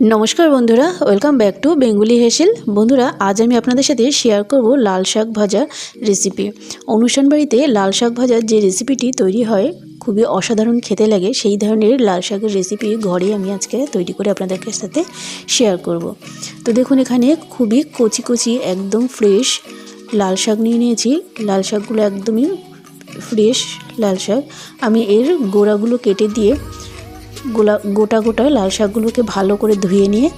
নমস্কার বন্ধুরা welcome back to Bengali হেসেল বন্ধুরা, আজ আমি আপনাদের সাথে শেয়ার করব লাল শাক ভাজার রেসিপি অনুষ্ঠান বাড়িতে লাল শাক ভাজার যে রেসিপিটি তৈরি হয়, খুবই অসাধারণ খেতে লাগে, সেই ধরনের লাল শাকের রেসিপি ঘরে আমি আজকে তৈরি করে আপনাদের সাথে শেয়ার করব। তো দেখুন, এখানে খুবই কচি কচি একদম ফ্রেশ লাল শাক নিয়ে নিয়েছি। লাল শাকগুলো একদমই ফ্রেশ লাল শাক। আমি এর গোড়াগুলো কেটে দিয়ে গোলা গোটা গোটা লাল শাকগুলোকে ভালো করে ধুয়ে নিয়ে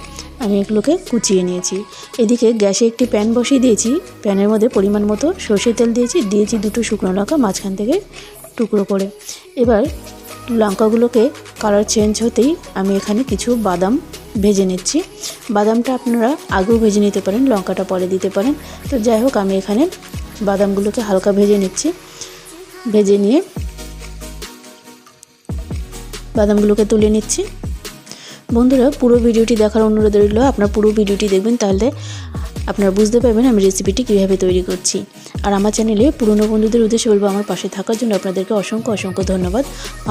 আমি এগুলোকে কুচিয়ে নিয়েছি। এদিকে গ্যাসে একটি প্যান বসিয়ে দিয়েছি। প্যানের মধ্যে পরিমাণ মতো সর্ষের তেল দিয়েছি। দিয়েছি দুটো শুকনো লঙ্কা মাঝখান থেকে টুকরো করে। এবার লঙ্কাগুলোকে কালার চেঞ্জ হতেই আমি এখানে কিছু বাদাম ভেজে নিচ্ছি। বাদামটা আপনারা আগেও ভেজে নিতে পারেন, লঙ্কাটা পরে দিতে পারেন। তো যাই হোক, আমি এখানে বাদামগুলোকে হালকা ভেজে নিচ্ছি। ভেজে নিয়ে বাদামগুলোকে তুলে নিচ্ছি। বন্ধুরা, পুরো ভিডিওটি দেখার অনুরোধ রইল, আপনার পুরো ভিডিওটি দেখবেন, তাহলে আপনারা বুঝতে পারবেন আমি রেসিপিটি কীভাবে তৈরি করছি। আর আমার চ্যানেলে পুরনো বন্ধুদের উদ্দেশ্যে বলব, আমার পাশে থাকার জন্য আপনাদেরকে অসংখ্য অসংখ্য ধন্যবাদ।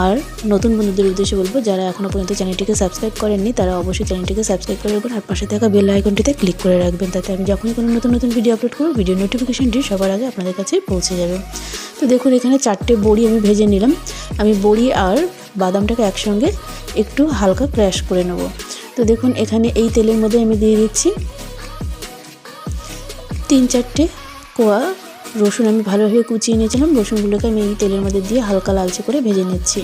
আর নতুন বন্ধুদের উদ্দেশ্যে বলব, যারা এখনও পর্যন্ত চ্যানেলটিকে সাবস্ক্রাইব করেননি, তারা অবশ্যই চ্যানেলটিকে সাবস্ক্রাইব করে রাখবেন, আর পাশে থাকা বেল আইকনটিতে ক্লিক করে রাখবেন, তাতে আমি যখনই কোনো নতুন নতুন ভিডিও আপলোড করব ভিডিও নোটিফিকেশনটি সবার আগে আপনাদের কাছে পৌঁছে যাবে। তো দেখুন, এখানে চারটে বড়ি আমি ভেজে নিলাম। আমি বড়ি আর বাদামটাকে একসঙ্গে একটু হালকা ক্র্যাশ করে নেব। তো দেখুন, এখানে এই তেলের মধ্যে আমি দিয়ে দিচ্ছি তিন চারটে কোয়া রসুন। আমি ভালোভাবে কুচিয়ে নিয়েছিলাম, রসুনগুলোকে আমি এই তেলের মধ্যে দিয়ে হালকা লালচে করে ভেজে নিচ্ছি।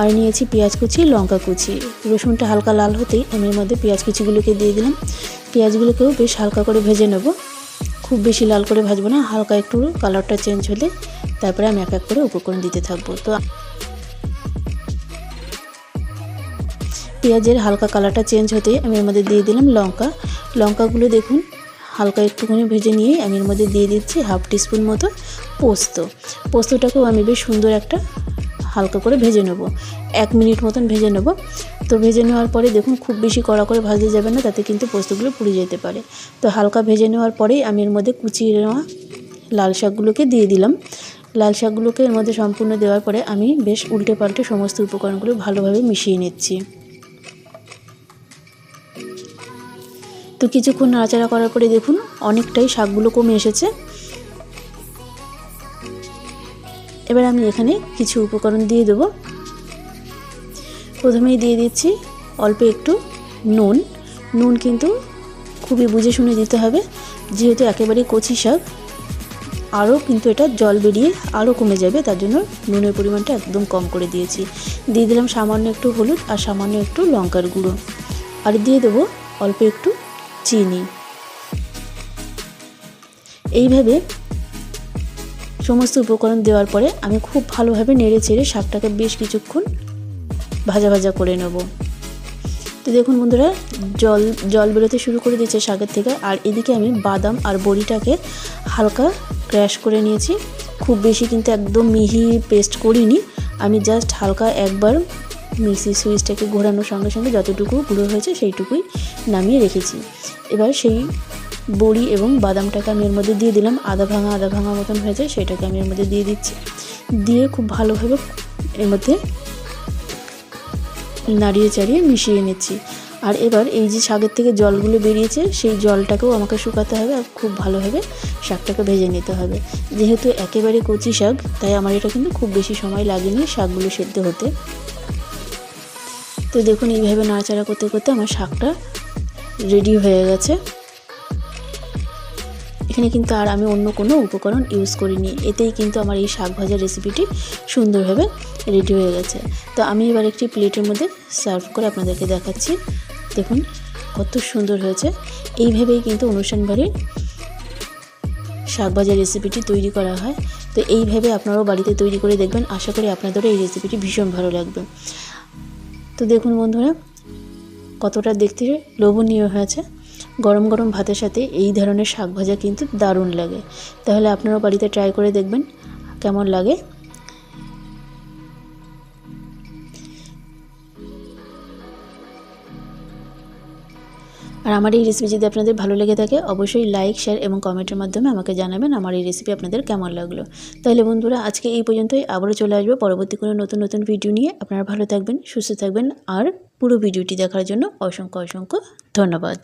আর নিয়েছি পেঁয়াজ কুচি, লঙ্কা কুচি। রসুনটা হালকা লাল হতেই আমি এর মধ্যে পেঁয়াজ কুচিগুলোকে দিয়ে দিলাম। পেঁয়াজগুলোকেও বেশ হালকা করে ভেজে নেব। খুব বেশি লাল করে ভাজবো না, হালকা একটু কালারটা চেঞ্জ হলে তারপরে আমি এক এক করে উপকরণ দিতে থাকব। তো পেঁয়াজের হালকা কালারটা চেঞ্জ হতে আমি এর মধ্যে দিয়ে দিলাম লঙ্কা। লঙ্কাগুলো দেখুন, হালকা একটুখানি ভেজে নিয়ে আমি এর মধ্যে দিয়ে দিচ্ছি হাফ টিস্পুন মতো পোস্ত। পোস্তটাকেও আমি বেশ সুন্দর একটা হালকা করে ভেজে নেব। এক মিনিট মতন ভেজে নেব। তো ভেজে নেওয়ার পরে দেখুন, খুব বেশি কড়া করে ভাজতে যাবে না, তাতে কিন্তু পোস্তগুলো পুড়ে যেতে পারে। তো হালকা ভেজে নেওয়ার পরেই আমি এর মধ্যে কুচিয়ে নেওয়া লাল শাকগুলোকে দিয়ে দিলাম। লাল শাকগুলোকে এর মধ্যে সম্পূর্ণ দেওয়ার পরে আমি বেশ উল্টে পাল্টে সমস্ত উপকরণগুলো ভালোভাবে মিশিয়ে নিচ্ছি। তো কিছুক্ষণ নাড়াচাড়া করার পরে দেখুন, অনেকটাই শাকগুলো কমে এসেছে। এবার আমি এখানে কিছু উপকরণ দিয়ে দেবো। প্রথমেই দিয়ে দিচ্ছি অল্প একটু নুন। নুন কিন্তু খুবই বুঝে শুনে দিতে হবে, যেহেতু একেবারেই কচি শাক, আরও কিন্তু এটা জল বেরিয়ে আরও কমে যাবে, তার জন্য নুনের পরিমাণটা একদম কম করে দিয়েছি। দিয়ে দিলাম সামান্য একটু হলুদ আর সামান্য একটু লঙ্কার গুঁড়ো। আর দিয়ে দেবো অল্প একটু চিনি। এইভাবে সমস্ত উপকরণ দেওয়ার পরে আমি খুব ভালোভাবে নেড়ে চেড়ে শাকটাকে বেশ কিছুক্ষণ ভাজা ভাজা করে নেব। তো দেখুন বন্ধুরা, জল জল বেরোতে শুরু করে দিয়েছে শাকের থেকে। আর এদিকে আমি বাদাম আর বড়িটাকে হালকা ক্র্যাশ করে নিয়েছি। খুব বেশি কিন্তু একদম মিহি পেস্ট করিনি। আমি জাস্ট হালকা একবার মিক্সি সুইচটাকে ঘোরানোর সঙ্গে সঙ্গে যতটুকু গুঁড়ো হয়েছে সেইটুকুই নামিয়ে রেখেছি। এবার সেই বড়ি এবং বাদামটাকে আমি এর মধ্যে দিয়ে দিলাম। আদা ভাঙা আদা ভাঙা মতন হয়েছে, সেটাকে আমি এর মধ্যে দিয়ে দিচ্ছি। দিয়ে খুব ভালোভাবে এর মধ্যে নাড়িয়ে চাড়িয়ে মিশিয়ে নিচ্ছি। আর এবার এই যে শাকের থেকে জলগুলো বেরিয়েছে, সেই জলটাকেও আমাকে শুকাতে হবে আর খুব ভালোভাবে শাকটাকে ভেজে নিতে হবে। যেহেতু একেবারে কচি শাক, তাই আমার এটা কিন্তু খুব বেশি সময় লাগেনি শাকগুলো সেদ্ধ হতে। তো দেখুন, এইভাবে নাড়াচাড়া করতে করতে আমার শাকটা রেডি হয়ে গেছে। এখানে কিন্তু আর আমি অন্য কোনো উপকরণ ইউজ করিনি। এতেই কিন্তু আমার এই শাক ভাজার রেসিপিটি সুন্দরভাবে রেডি হয়ে গেছে। তো আমি এবার একটি প্লেটের মধ্যে সার্ভ করে আপনাদেরকে দেখাচ্ছি। দেখুন, কত সুন্দর হয়েছে। এইভাবেই কিন্তু অনুষ্ঠান বাড়ির শাক ভাজার রেসিপিটি তৈরি করা হয়। তো এইভাবে আপনারাও বাড়িতে তৈরি করে দেখবেন। আশা করি আপনাদেরও এই রেসিপিটি ভীষণ ভালো লাগবে। তো দেখুন বন্ধুরা, কতটা দেখতে লোভনীয় হয়েছে। গরম গরম ভাতের সাথে এই ধরনের শাক ভাজা কিন্তু দারুণ লাগে। তাহলে আপনারাও বাড়িতে ট্রাই করে দেখবেন, কেমন লাগে। আর আমার এই রেসিপি যদি আপনাদের ভালো লেগে থাকে, অবশ্যই লাইক শেয়ার এবং কমেন্টের মাধ্যমে আমাকে জানাবেন আমার এই রেসিপি আপনাদের কেমন লাগল। তাহলে বন্ধুরা, আজকে এই পর্যন্তই, আবারও চলে আসব পরবর্তী কোনো নতুন নতুন ভিডিও নিয়ে। আপনারা ভালো থাকবেন, সুস্থ থাকবেন, আর পুরো ভিডিওটি দেখার জন্য অসংখ্য অসংখ্য ধন্যবাদ।